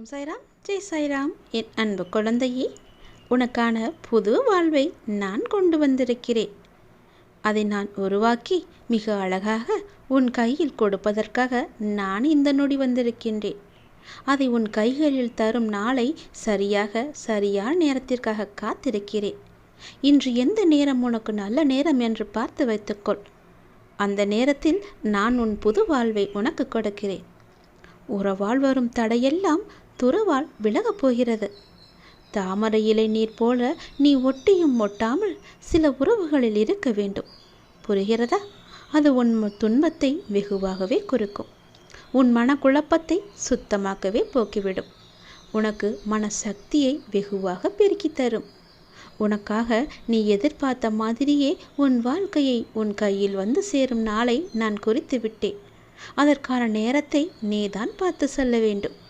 ஓம் சாய்ராம். ஜெய் சாய்ராம். என் அன்பு குழந்தையே உனக்கான புது வாழ்வை நான் கொண்டு வந்திருக்கிறேன். அதை நான் உருவாக்கி மிக அழகாக உன் கையில் கொடுப்பதற்காக நான் இந்த நொடி வந்திருக்கின்றேன். அதை உன் கைகளில் தரும் நாளை சரியாக சரியான நேரத்திற்காக காத்திருக்கிறேன். இன்று எந்த நேரம் உனக்கு நல்ல நேரம் என்று பார்த்து வைத்துக்கொள். அந்த நேரத்தில் நான் உன் புது வாழ்வை உனக்கு கொடுக்கிறேன். உறவால் வரும் தடையெல்லாம் துறவால் விலகப் போகிறது. தாமரை இலை நீர் போல நீ ஒட்டியும் ஒட்டாமல் சில உறவுகளில் இருக்க வேண்டும். புரிகிறதா? அது உன் துன்பத்தை வெகுவாகவே குறுக்கும். உன் மனக்குழப்பத்தை சுத்தமாக்கவே போக்கிவிடும். உனக்கு மனசக்தியை வெகுவாக பெருக்கித் தரும். உனக்காக நீ எதிர்பார்த்த மாதிரியே உன் வாழ்க்கையை உன் கையில் வந்து சேரும் நாளை நான் குறித்து விட்டேன். அதற்கான நேரத்தை நீதான் பார்த்து சொல்ல வேண்டும்.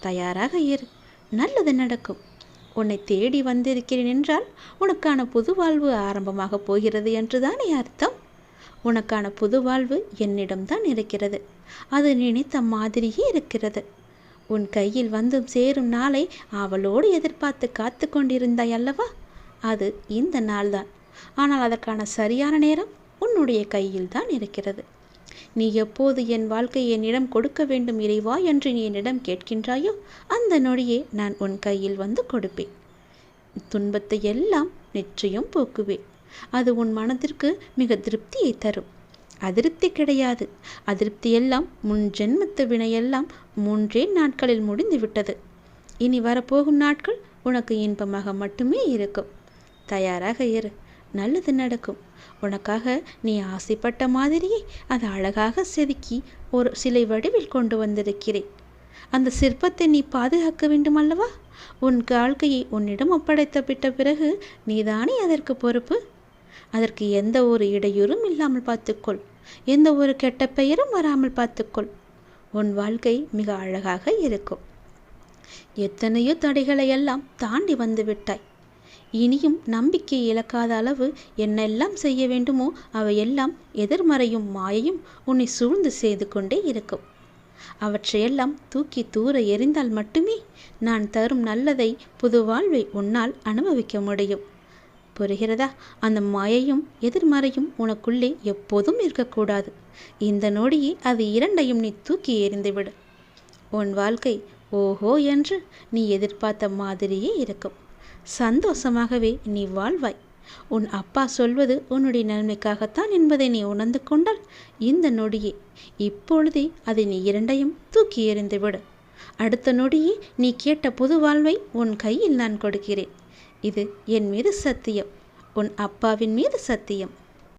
தயாராக இரு. நல்லது நடக்கும். உன்னை தேடி வந்திருக்கிறேன் என்றால் உனக்கான புது வாழ்வு ஆரம்பமாக போகிறது என்றுதானே அர்த்தம்? உனக்கான புது வாழ்வு என்னிடம்தான் இருக்கிறது. அது நினைத்த மாதிரியே இருக்கிறது. உன் கையில் வந்தும் சேரும் நாளை அவளோடு எதிர்பார்த்து காத்து கொண்டிருந்தாய் அல்லவா? அது இந்த நாள்தான். ஆனால் அதற்கான சரியான நேரம் உன்னுடைய கையில் தான் இருக்கிறது. நீ எப்போது என் வாழ்க்கை என்னிடம் கொடுக்க வேண்டும் இறைவா என்று நீ என்னிடம் கேட்கின்றாயோ அந்த நொடியே நான் உன் கையில் வந்து கொடுப்பேன். துன்பத்தை எல்லாம் நிச்சயம் போக்குவேன். அது உன் மனதிற்கு மிக திருப்தியை தரும். அதிருப்தி கிடையாது. அதிருப்தி எல்லாம் முன் ஜென்மத்து வினையெல்லாம் மூன்றே நாட்களில் முடிந்து விட்டது. இனி வரப்போகும் நாட்கள் உனக்கு இன்பமாக மட்டுமே இருக்கும். தயாராக இரு. நல்லது நடக்கும். உனக்காக நீ ஆசைப்பட்ட மாதிரியே அதை அழகாக செதுக்கி ஒரு சிலை வடிவில் கொண்டு வந்திருக்கிறேன். அந்த சிற்பத்தை நீ பாதுகாக்க வேண்டும் அல்லவா உன் வாழ்க்கையை உன்னிடம் ஒப்படைத்த விட்ட பிறகு நீதானே அதற்கு பொறுப்பு? அதற்கு எந்த ஒரு இடையூறும் இல்லாமல் பார்த்துக்கொள். எந்த ஒரு கெட்ட பெயரும் வராமல் பார்த்துக்கொள். உன் வாழ்க்கை மிக அழகாக இருக்கும். எத்தனையோ தடைகளை எல்லாம் தாண்டி வந்து விட்டாய். இனியும் நம்பிக்கை இழக்காத அளவு என்னெல்லாம் செய்ய வேண்டுமோ அவையெல்லாம் எதிர்மறையும் மாயையும் உன்னை சூழ்ந்து செய்து கொண்டே இருக்கும். அவற்றையெல்லாம் தூக்கி தூர எறிந்தால் மட்டுமே நான் தரும் நல்லதை புது வாழ்வை உன்னால் அனுபவிக்க முடியும். புரிகிறதா? அந்த மாயையும் எதிர்மறையும் உனக்குள்ளே எப்போதும் இருக்கக்கூடாது. இந்த நொடியே அது இரண்டையும் நீ தூக்கி எறிந்துவிடு. உன் வாழ்க்கை ஓஹோ என்று நீ எதிர்பார்த்த மாதிரியே இருக்கும். சந்தோஷமாகவே நீ வாழ்வாய். உன் அப்பா சொல்வது உன்னுடைய நன்மைக்காகத்தான் என்பதை நீ உணர்ந்து கொண்டால் இந்த நொடியே இப்பொழுதே அதை நீ இரண்டையும் தூக்கி எறிந்துவிடு. அடுத்த நொடியே நீ கேட்ட புது வாழ்வை உன் கையில் நான் கொடுக்கிறேன். இது என் மீது சத்தியம் உன் அப்பாவின் மீது சத்தியம்.